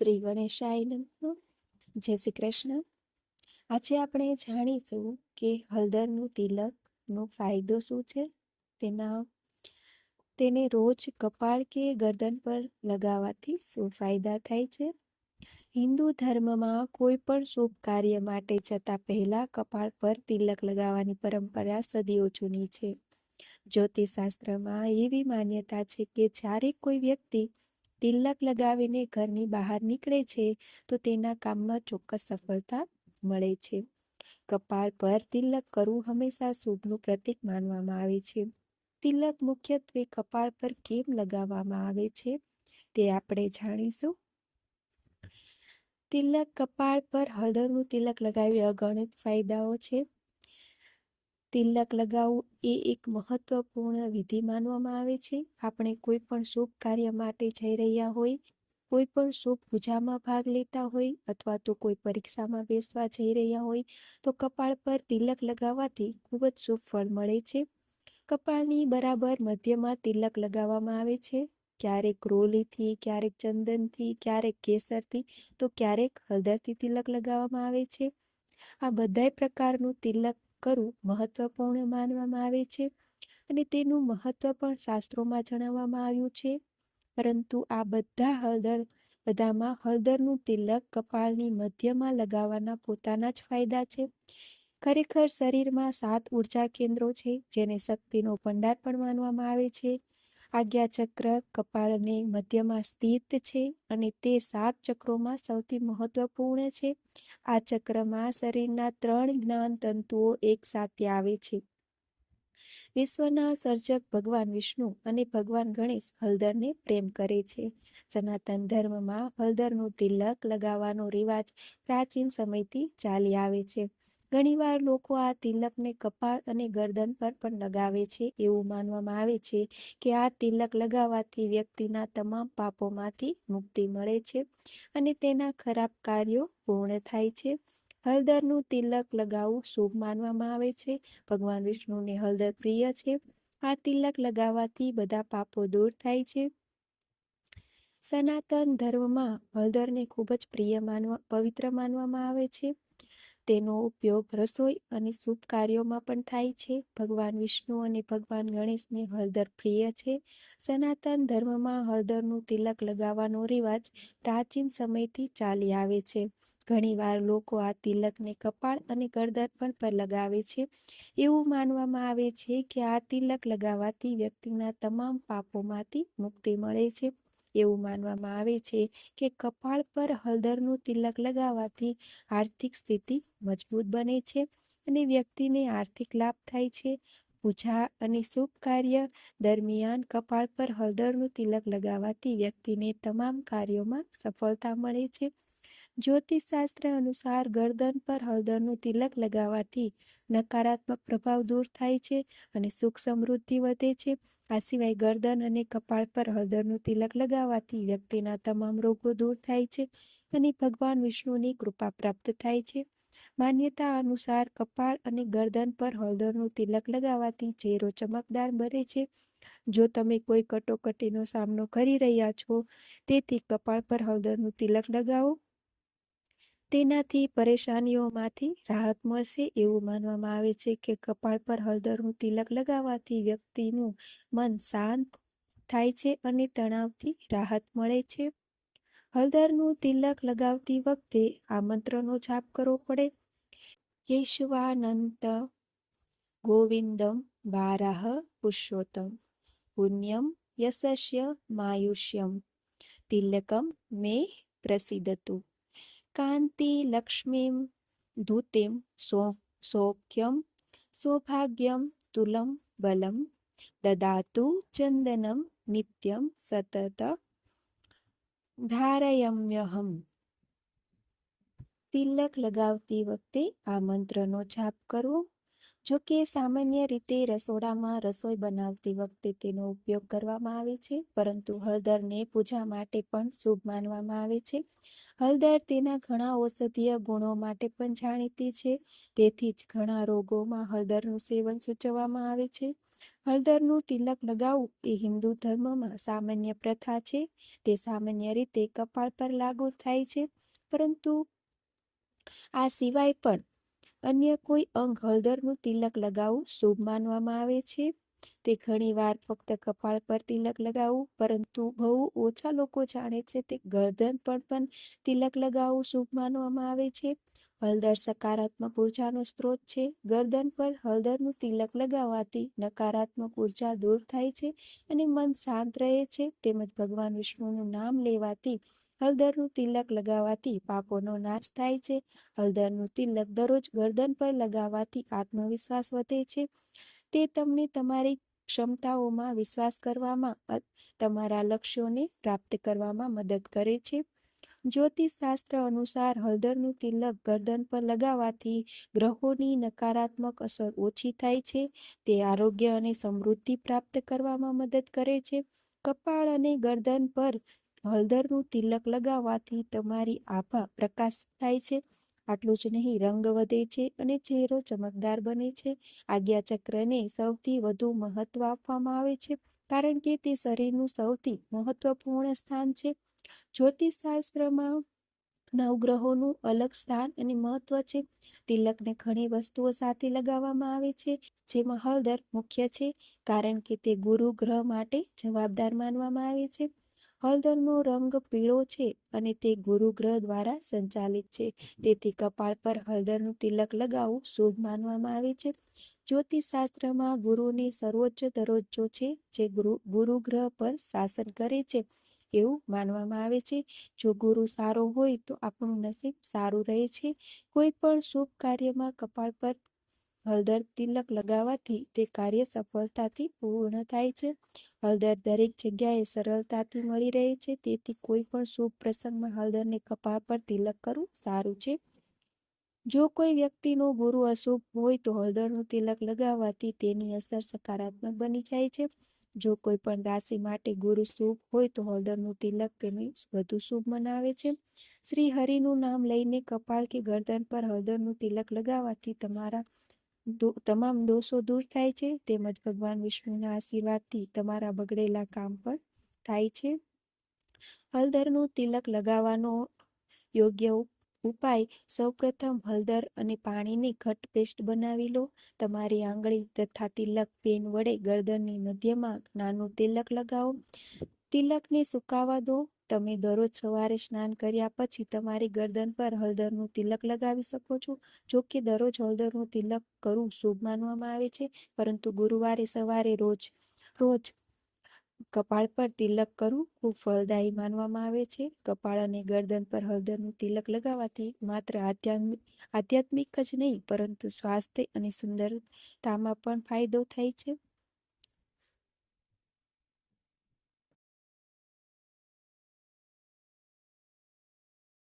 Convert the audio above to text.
શ્રી ગણેશાય નમઃ જય શ્રી કૃષ્ણ. આજે આપણે જાણીશું કે હળદરનું તિલકનો ફાયદો શું છે? તેના, તેને રોજ કપાળ કે ગરદન પર લગાવવાથી શું ફાયદા થાય છે? હિન્દુ ધર્મમાં કોઈ પણ શુભ કાર્ય માટે જતા પહેલા કપાળ પર તિલક લગાવવાની પરંપરા સદીઓ જૂની છે. જ્યોતિષશાસ્ત્રમાં એવી માન્યતા છે કે જ્યારે કોઈ વ્યક્તિ તિલક લગાવીને ઘરની બહાર નીકળે છે, તો તેના કામમાં ચોક્કસ સફળતા મળે છે. કપાળ પર તિલક કરવું હંમેશા શુભનું પ્રતીક માનવામાં આવે છે. તિલક મુખ્યત્વે કપાળ પર કેમ લગાવવામાં આવે છે, તે આપણે જાણીશું? તિલક કપાળ પર હળદરનું તિલક લગાવી અગણિત ફાયદાઓ છે. તિલક લગાવવું એ એક મહત્વપૂર્ણ વિધિ માનવામાં આવે છે. આપણે કોઈ પણ શુભ કાર્ય માટે જઈ રહ્યા હોય, કોઈ પણ શુભ પૂજામાં ભાગ લેતા હોય અથવા તો કોઈ પરીક્ષામાં બેસવા જઈ રહ્યા હોય, તો કપાળ પર તિલક લગાવવાથી ખૂબ જ શુભ ફળ મળે છે. કપાળની બરાબર મધ્યમાં તિલક લગાવવામાં આવે છે. ક્યારેક રોલીથી, ક્યારેક ચંદનથી, ક્યારેક કેસરથી, તો ક્યારેક હળદરથી તિલક લગાવવામાં આવે છે. આ બધાય પ્રકારનું તિલક કરવું મહત્વપૂર્ણ માનવામાં આવે છે અને તેનું મહત્વ પણ શાસ્ત્રોમાં જણાવવામાં આવ્યું છે. પરંતુ આ બધા હળદર, બધામાં હળદરનું તિલક કપાળની મધ્યમાં લગાવવાના પોતાના જ ફાયદા છે. ખરેખર શરીરમાં સાત ઊર્જા કેન્દ્રો છે જેને શક્તિનો ભંડાર પણ માનવામાં આવે છે. આજ્ઞાચક્ર કપાળની મધ્યમાં સ્થિત છે અને તે સાત ચક્રોમાં સૌથી મહત્વપૂર્ણ છે. આ ચક્રમાં શરીરના ત્રણ જ્ઞાન તંતુઓ એક આવે છે. વિશ્વના સર્જક ભગવાન વિષ્ણુ અને ભગવાન ગણેશ હળદરને પ્રેમ કરે છે. સનાતન ધર્મમાં હળદરનું તિલક લગાવવાનો રિવાજ પ્રાચીન સમયથી ચાલી આવે છે. ઘણીવાર લોકો આ તિલકને કપાળ અને ગરદન પર પણ લગાવે છે. એવું માનવામાં આવે છે કે આ તિલક લગાવવાથી વ્યક્તિના તમામ પાપોમાંથી મુક્તિ મળે છે અને તેના ખરાબ કાર્યો પૂર્ણ થાય છે. હળદરનું તિલક લગાવવું શુભ માનવામાં આવે છે. ભગવાન વિષ્ણુને હળદર પ્રિય છે. આ તિલક લગાવવાથી બધા પાપો દૂર થાય છે. સનાતન ધર્મમાં હળદરને ખૂબ જ પ્રિય માનવા, પવિત્ર માનવામાં આવે છે. તેનો ઉપયોગ રસોઈ અને શુભ કાર્યોમાં પણ થાય છે. ભગવાન વિષ્ણુ અને ભગવાન ગણેશને હળદર પ્રિય છે. સનાતન ધર્મમાં હળદરનું તિલક લગાવવાનો રિવાજ પ્રાચીન સમયથી ચાલી આવે છે. ઘણીવાર લોકો આ તિલકને કપાળ અને ગરદન પર લગાવે છે. એવું માનવામાં આવે છે કે આ તિલક લગાવવાથી વ્યક્તિના તમામ પાપોમાંથી મુક્તિ મળે છે. એવું માનવામાં આવે છે કે કપાળ પર હળદરનું તિલક લગાવવાથી આર્થિક સ્થિતિ મજબૂત બને છે અને વ્યક્તિને આર્થિક લાભ થાય છે. પૂજા અને શુભ કાર્ય દરમિયાન કપાળ પર હળદરનું તિલક લગાવવાથી વ્યક્તિને તમામ કાર્યોમાં સફળતા મળે છે. જ્યોતિષશાસ્ત્ર અનુસાર ગરદન પર હળદરનું તિલક લગાવવાથી નકારાત્મક પ્રભાવ દૂર થાય છે અને સુખ સમૃદ્ધિ વધે છે. આ સિવાય ગરદન અને કપાળ પર હળદરનું તિલક લગાવવાથી વ્યક્તિના તમામ રોગો દૂર થાય છે અને ભગવાન વિષ્ણુની કૃપા પ્રાપ્ત થાય છે. માન્યતા અનુસાર કપાળ અને ગરદન પર હળદરનું તિલક લગાવવાથી ચહેરો ચમકદાર બને છે. જો તમે કોઈ કટોકટીનો સામનો કરી રહ્યા છો, તેથી કપાળ પર હળદરનું તિલક લગાવો. તેનાથી પરેશાનીઓમાંથી રાહત મળશે એવું માનવામાં આવે છે કે કપાળ પર હળદરનું તિલક લગાવવાથી વ્યક્તિનું મન શાંત થાય છે અને તણાવથી રાહત મળે છે. હળદરનું તિલક લગાવતી વખતે આ મંત્રનો જાપ કરવો પડે. કેશવાનંત ગોવિંદમ વારાહ પુરુષોત્તમ પુણ્યમ યશસ્ય માયુષ્યમ તિલકમ મે પ્રસિદ્ધતું. કાંતિ લક્ષ્મીમ ધૂતિમ સૌખ્યમ સૌભાગ્યમ તુલમ બલમ દદાતુ ચંદનમ નિત્યમ સતત ધારયમ્યહમ તિલક લગાવતી વખતે આ મંત્રનો જાપ કરવો। જો કે સામાન્ય રીતે રસોડામાં રસોઈ બનાવતી વખતે તેનો ઉપયોગ કરવામાં આવે છે, પરંતુ હળદરને પૂજા માટે પણ શુભ માનવામાં આવે છે. હળદર તેના ઘણા ઔષધીય ગુણો માટે પણ જાણીતી છે, તેથી જ ઘણા રોગોમાં હળદરનું સેવન સૂચવવામાં આવે છે. હળદરનું તિલક લગાવવું એ હિન્દુ ધર્મમાં સામાન્ય પ્રથા છે, તે સામાન્ય રીતે કપાળ પર લાગુ થાય છે, પરંતુ આ સિવાય પણ અન્ય કોઈ અંગ હળદરનું તિલક લગાવવું શુભ માનવામાં આવે છે? તે ઘણીવાર ફક્ત કપાળ પર તિલક લગાવવું, પરંતુ બહુ ઓછા લોકો જાણે છે તે ગરદન પર પણ તિલક લગાવવું શુભ માનવામાં આવે છે. હળદર સકારાત્મક ઉર્જાનો સ્ત્રોત છે. ગરદન પર હળદરનું તિલક લગાવવાથી નકારાત્મક ઊર્જા દૂર થાય છે અને મન શાંત રહે છે. તેમજ ભગવાન વિષ્ણુનું નામ લેવાથી હળદરનું તિલક લગાવવાથી પાપોનો નાશ થાય છે. હળદરનું તિલક દરરોજ ગરદન પર લગાવવાથી આત્મવિશ્વાસ વધે છે. તે તમને તમારી ક્ષમતાઓમાં વિશ્વાસ કરવામાં તમારા લક્ષ્યોને પ્રાપ્ત કરવામાં મદદ કરે છે. જ્યોતિષ શાસ્ત્ર અનુસાર હળદરનું તિલક ગરદન પર લગાવવાથી ગ્રહોની નકારાત્મક અસર ઓછી થાય છે. તે આરોગ્ય અને સમૃદ્ધિ પ્રાપ્ત કરવામાં મદદ કરે છે. કપાળ અને ગરદન પર હળદરનું તિલક લગાવવાથી તમારી આભા પ્રકાશ થાય છે. આટલું જ નહીં, રંગ વધે છે અને ચહેરો ચમકદાર બને છે. આજ્ઞાચક્રને સૌથી વધુ મહત્વ આપવામાં આવે છે, કારણ કે તે શરીરનું સૌથી મહત્વપૂર્ણ સ્થાન છે. જ્યોતિષશાસ્ત્રમાં નવગ્રહોનું અલગ સ્થાન અને મહત્વ છે. તિલકને ઘણી વસ્તુઓ સાથે લગાવવામાં આવે છે, જેમાં હળદર મુખ્ય છે, કારણ કે તે ગુરુ ગ્રહ માટે જવાબદાર માનવામાં આવે છે. હળદરનો રંગ પીળો છે અને તે ગુરુ ગ્રહ દ્વારા સંચાલિત છે. તેથી કપાળ પર હળદરનું તિલક લગાવવું શુભ માનવામાં આવે છે. જ્યોતિષશાસ્ત્રમાં ગુરુને સર્વોચ્ચ દરજ્જો છે જે ગુરુ ગુરુ ગ્રહ પર શાસન કરે છે એવું માનવામાં આવે છે. જો ગુરુ સારો હોય તો આપણું નસીબ સારું રહે છે. કોઈ પણ શુભ કાર્યમાં કપાળ પર હળદર તિલક લગાવવાથી તે કાર્ય સફળતાથી પૂર્ણ થાય છે. હળદર દરેક જગ્યાએ સરળતાથી મળી રહે છે. તેથી કોઈ પણ શુભ પ્રસંગમાં હળદરને કપાળ પર તિલક કરવું સારું છે. જો કોઈ વ્યક્તિનો ગુરુ અશુભ હોય તો હળદરનું તિલક લગાવવાથી તેની અસર સકારાત્મક બની જાય છે. જો કોઈ પણ રાશિ માટે ગુરુ શુભ હોય તો હળદરનું તિલક તેને વધુ શુભ મનાવે છે. શ્રી હરિનું નામ લઈને કપાળ કે ગરદન પર હળદરનું તિલક લગાવવાથી તમારા તમામ દોષો દૂર થાય છે, તેમજ ભગવાન વિષ્ણુના આશીર્વાદથી તમારા બગડેલા કામ પણ થાય છે. હળદરનું તિલક લગાવવાનો યોગ્ય ઉપાય સૌપ્રથમ હળદર અને પાણીની ઘટ પેસ્ટ બનાવી લો. તમારી આંગળી તથા તિલક પેન વડે ગરદનની મધ્યમાં નાનું તિલક લગાવો. તિલકને સુકાવા દો. તમે દરરોજ સવારે સ્નાન કર્યા પછી તમારી ગરદન પર હળદરનું તિલક લગાવી શકો છો? જો કે દરરોજ હળદરનું તિલક કરવું શુભ માનવામાં આવે છે, પરંતુ ગુરુવારે સવારે રોજ રોજ કપાળ પર તિલક કરવું ખૂબ ફળદાયી માનવામાં આવે છે. કપાળ અને ગરદન પર હળદરનું તિલક લગાવવાથી માત્ર આધ્યાત્મિક આધ્યાત્મિક જ નહીં, પરંતુ સ્વાસ્થ્ય અને સુંદરતામાં પણ ફાયદો થાય છે.